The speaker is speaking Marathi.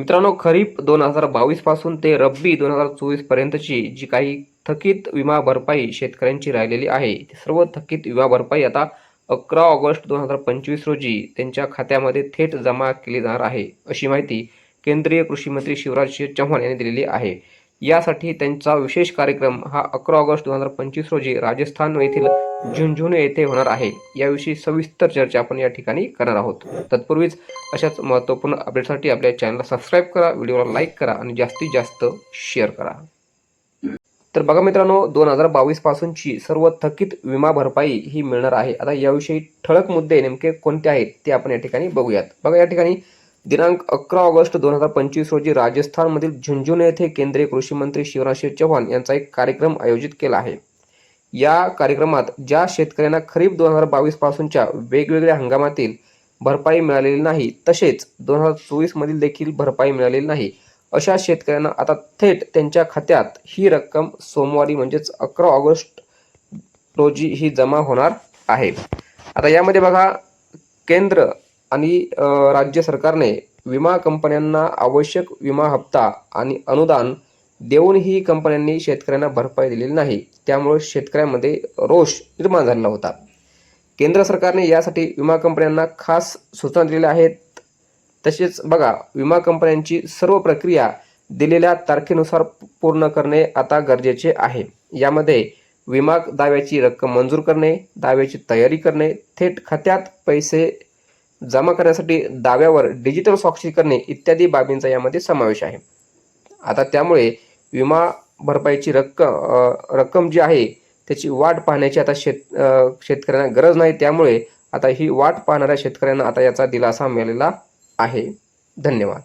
मित्रांनो खरीप दोन हजार बावीसपासून ते रब्बी दोन हजार चोवीस पर्यंतची जी काही थकीत विमा भरपाई शेतकऱ्यांची राहिलेली आहे सर्व थकीत विमा भरपाई आता अकरा ऑगस्ट दोन हजार पंचवीस रोजी त्यांच्या खात्यामध्ये थेट जमा केली जाणार आहे अशी माहिती केंद्रीय कृषी मंत्री शिवराज सिंह चौहान यांनी दिलेली आहे. यासाठी त्यांचा विशेष कार्यक्रम हा अकरा ऑगस्ट दोन हजार पंचवीस रोजी राजस्थान येथील झुंझुनू येथे होणार आहे. याविषयी सविस्तर चर्चा आपण या ठिकाणी करणार आहोत. तत्पूर्वीच अशाच महत्त्वपूर्ण अपडेटसाठी आपल्या चॅनलला सबस्क्राईब करा व्हिडिओला लाईक करा आणि जास्तीत जास्त शेअर करा. तर बघा मित्रांनो दोन हजार बावीस पासूनची सर्व थकीत विमा भरपाई ही मिळणार आहे. आता याविषयी ठळक मुद्दे नेमके कोणते आहेत ते आपण या ठिकाणी बघूयात. बघा या ठिकाणी दिनांक अकरा ऑगस्ट दोन हजार पंचवीस रोजी राजस्थानमधील झुंझुनू येथे केंद्रीय कृषी मंत्री शिवराजसिंह चौहान यांचा एक कार्यक्रम आयोजित केला आहे. या कार्यक्रमात ज्या शेतकऱ्यांना खरीप दोन हजार बावीस पासूनच्या वेगवेगळ्या हंगामातील भरपाई मिळालेली नाही तसेच दोन हजार चोवीस मधील देखील भरपाई मिळालेली नाही अशा शेतकऱ्यांना आता थेट त्यांच्या खात्यात ही रक्कम सोमवारी म्हणजेच अकरा ऑगस्ट रोजी ही जमा होणार आहे. आता यामध्ये बघा केंद्र आणि राज्य सरकारने विमा कंपन्यांना आवश्यक विमा हप्ता आणि अनुदान देऊनही कंपन्यांनी शेतकऱ्यांना भरपाई दिलेली नाही. त्यामुळे शेतकऱ्यांमध्ये रोष निर्माण झालेला होता. केंद्र सरकारने यासाठी विमा कंपन्यांना खास सूचना दिलेल्या आहेत. तसेच बघा विमा कंपन्यांची सर्व प्रक्रिया दिलेल्या तारखेनुसार पूर्ण करणे आता गरजेचे आहे. यामध्ये विमा दाव्याची रक्कम मंजूर करणे दाव्याची तयारी करणे थेट खात्यात पैसे जमा करण्यासाठी दाव्यावर डिजिटल स्वाक्षरी करणे इत्यादी बाबींचा यामध्ये समावेश आहे. आता त्यामुळे विमा भरपाईची रक्कम रक्कम जी आहे त्याची वाट पाहण्याची आता शेत शेतकऱ्यांना गरज नाही. त्यामुळे आता ही वाट पाहणाऱ्या शेतकऱ्यांना आता याचा दिलासा मिळालेला आहे. धन्यवाद.